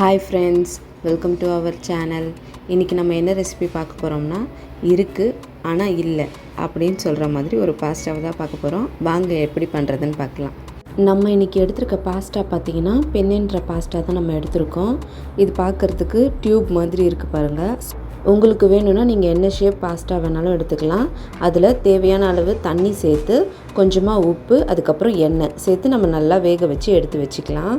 Hi friends welcome to our channel இன்றைக்கி நம்ம என்ன ரெசிபி பார்க்க போகிறோம்னா இருக்குது ஆனால் இல்லை அப்படின்னு சொல்கிற மாதிரி ஒரு பாஸ்டாவை தான் பார்க்க போகிறோம் வாங்க எப்படி பண்ணுறதுன்னு பார்க்கலாம். நம்ம இன்றைக்கி எடுத்திருக்க பாஸ்டா பார்த்தீங்கன்னா பெண்ணுன்ற பாஸ்டா தான் நம்ம எடுத்திருக்கோம். இது பார்க்குறதுக்கு டியூப் மாதிரி இருக்குது பாருங்கள் உங்களுக்கு வேணும்னா நீங்கள் என்ன ஷேப் பாஸ்டா வேணாலும் எடுத்துக்கலாம். அதில் தேவையான அளவு தண்ணி சேர்த்து கொஞ்சமாக உப்பு அதுக்கப்புறம் எண்ணெய் சேர்த்து நம்ம நல்லா வேக வச்சு எடுத்து வச்சுக்கலாம்.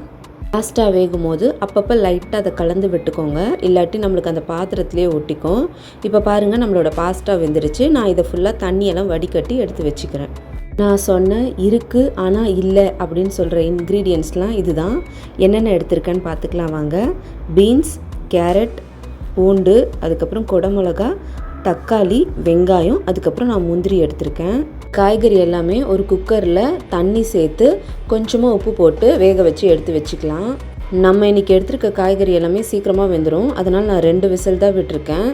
ஃபாஸ்ட்டாக வேகும் போது அப்பப்போ லைட்டாக அதை கலந்து விட்டுக்கோங்க. இல்லாட்டி நம்மளுக்கு அந்த பாத்திரத்துலேயே ஒட்டிக்கும். இப்போ பாருங்கள் நம்மளோட பாஸ்டா வெந்துருச்சு. நான் இதை ஃபுல்லாக தண்ணியெல்லாம் வடிகட்டி எடுத்து வச்சுக்கிறேன். நான் சொன்ன இருக்குது ஆனால் இல்லை அப்படின்னு சொல்கிற இன்க்ரீடியன்ஸ்லாம் இதுதான். என்னென்ன எடுத்திருக்கேன்னு பார்த்துக்கலாம் வாங்க. பீன்ஸ் கேரட் பூண்டு அதுக்கப்புறம் குடமிளகா தக்காளி வெங்காயம் அதுக்கப்புறம் நான் முந்திரி எடுத்திருக்கேன். காய்கறி எல்லாமே ஒரு குக்கரில் தண்ணி சேர்த்து கொஞ்சமாக உப்பு போட்டு வேக வச்சு எடுத்து வச்சுக்கலாம். நம்ம இன்றைக்கி எடுத்திருக்க காய்கறி எல்லாமே சீக்கிரமாக வெந்துடும் அதனால் நான் ரெண்டு விசில் தான் விட்டுருக்கேன்.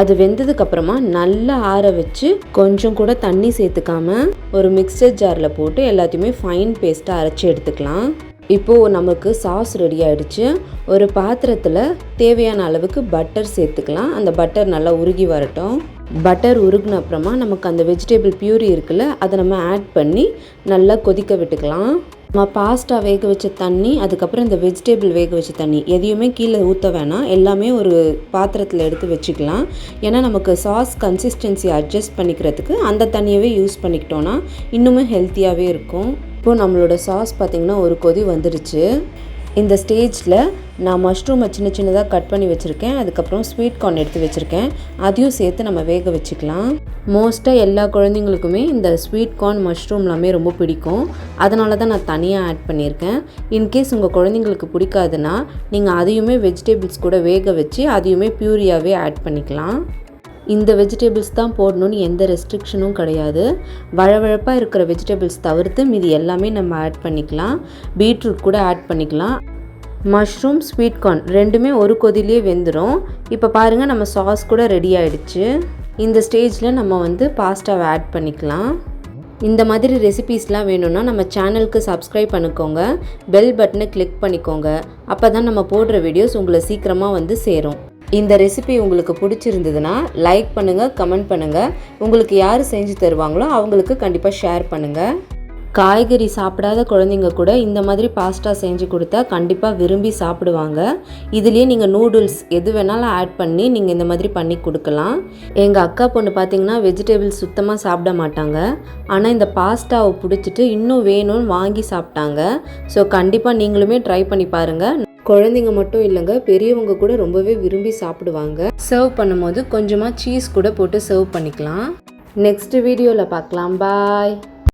அது வெந்ததுக்கப்புறமா நல்லா ஆற வச்சு கொஞ்சம் கூட தண்ணி சேர்த்துக்காம ஒரு மிக்சர் ஜாரில் போட்டு எல்லாத்தையுமே ஃபைன் பேஸ்ட்டாக அரைச்சி எடுத்துக்கலாம். இப்போது நமக்கு சாஸ் ரெடி ஆயிடுச்சு. ஒரு பாத்திரத்தில் தேவையான அளவுக்கு பட்டர் சேர்த்துக்கலாம். அந்த பட்டர் நல்லா உருகி வரட்டும். பட்டர் உருகின அப்புறமா நமக்கு அந்த வெஜிடபிள் பியூரி இருக்குல்ல அதை நம்ம ஆட் பண்ணி நல்லா கொதிக்க விட்டுக்கலாம். நம்ம பாஸ்டா வேக வச்ச தண்ணி அதுக்கப்புறம் இந்த வெஜிடபிள் வேக வச்ச தண்ணி எதையுமே கீழே ஊற்ற வேணாம். எல்லாமே ஒரு பாத்திரத்தில் எடுத்து வச்சுக்கலாம். ஏன்னா நமக்கு சாஸ் கன்சிஸ்டன்சி அட்ஜஸ்ட் பண்ணிக்கிறதுக்கு அந்த தண்ணியவே யூஸ் பண்ணிக்கிட்டோன்னா இன்னுமே ஹெல்த்தியாகவே இருக்கும். இப்போது நம்மளோட சாஸ் பார்த்திங்கன்னா ஒரு கொதி வந்துடுச்சு. இந்த ஸ்டேஜில் நான் மஷ்ரூமை சின்ன சின்னதாக கட் பண்ணி வச்சுருக்கேன். அதுக்கப்புறம் ஸ்வீட் கார்ன் எடுத்து வச்சுருக்கேன். அதையும் சேர்த்து நம்ம வேக வச்சுக்கலாம். மோஸ்ட்டாக எல்லா குழந்தைங்களுக்குமே இந்த ஸ்வீட் கார்ன் மஷ்ரூம் எல்லாமே ரொம்ப பிடிக்கும். அதனால தான் நான் தனியாக ஆட் பண்ணியிருக்கேன். இன்கேஸ் உங்கள் குழந்தைங்களுக்கு பிடிக்காதுன்னா நீங்கள் அதையுமே வெஜிடபிள்ஸ் கூட வேக வச்சு அதையுமே பியூரியாகவே ஆட் பண்ணிக்கலாம். இந்த வெஜிடபிள்ஸ் தான் போடணும்னு எந்த ரெஸ்ட்ரிக்ஷனும் கிடையாது. வழவழப்பாக இருக்கிற வெஜிடபிள்ஸ் தவிர்த்து மீதி எல்லாமே நம்ம ஆட் பண்ணிக்கலாம். பீட்ரூட் கூட ஆட் பண்ணிக்கலாம். மஷ்ரூம் ஸ்வீட் கார்ன் ரெண்டுமே ஒரு கொதிலே வெந்துடும் இப்போ பாருங்கள் நம்ம சாஸ் கூட ரெடி ஆகிடுச்சு இந்த ஸ்டேஜில் நம்ம வந்து பாஸ்டாவை ஆட் பண்ணிக்கலாம். இந்த மாதிரி ரெசிபீஸ்லாம் வேணும்னா நம்ம சேனலுக்கு சப்ஸ்கிரைப் பண்ணிக்கோங்க. பெல் பட்டனை கிளிக் பண்ணிக்கோங்க. அப்போ தான் நம்ம போடுற வீடியோஸ் உங்களை சீக்கிரமாக வந்து சேரும். இந்த ரெசிபி உங்களுக்கு பிடிச்சிருந்ததுன்னா லைக் பண்ணுங்கள் கமெண்ட் பண்ணுங்கள் உங்களுக்கு யார் செஞ்சு தருவாங்களோ அவங்களுக்கு கண்டிப்பாக ஷேர் பண்ணுங்கள் காய்கறி சாப்பிடாத குழந்தைங்க கூட இந்த மாதிரி பாஸ்டா செஞ்சு கொடுத்தா கண்டிப்பாக விரும்பி சாப்பிடுவாங்க. இதுலேயே நீங்கள் நூடுல்ஸ் எது வேணாலும் ஆட் பண்ணி நீங்கள் இந்த மாதிரி பண்ணி கொடுக்கலாம். எங்கள் அக்கா பொண்ணு பார்த்தீங்கன்னா வெஜிடபிள்ஸ் சுத்தமாக சாப்பிட மாட்டாங்க. ஆனால் இந்த பாஸ்டாவை பிடிச்சிட்டு இன்னும் வேணும்னு வாங்கி சாப்பிட்டாங்க. ஸோ கண்டிப்பாக நீங்களுமே ட்ரை பண்ணி பாருங்கள் குழந்தைங்க மட்டும் இல்லைங்க பெரியவங்க கூட ரொம்பவே விரும்பி சாப்பிடுவாங்க. சர்வ் பண்ணும்போது கொஞ்சமாக சீஸ் கூட போட்டு சர்வ் பண்ணிக்கலாம். நெக்ஸ்ட் வீடியோவில் பார்க்கலாம். பாய்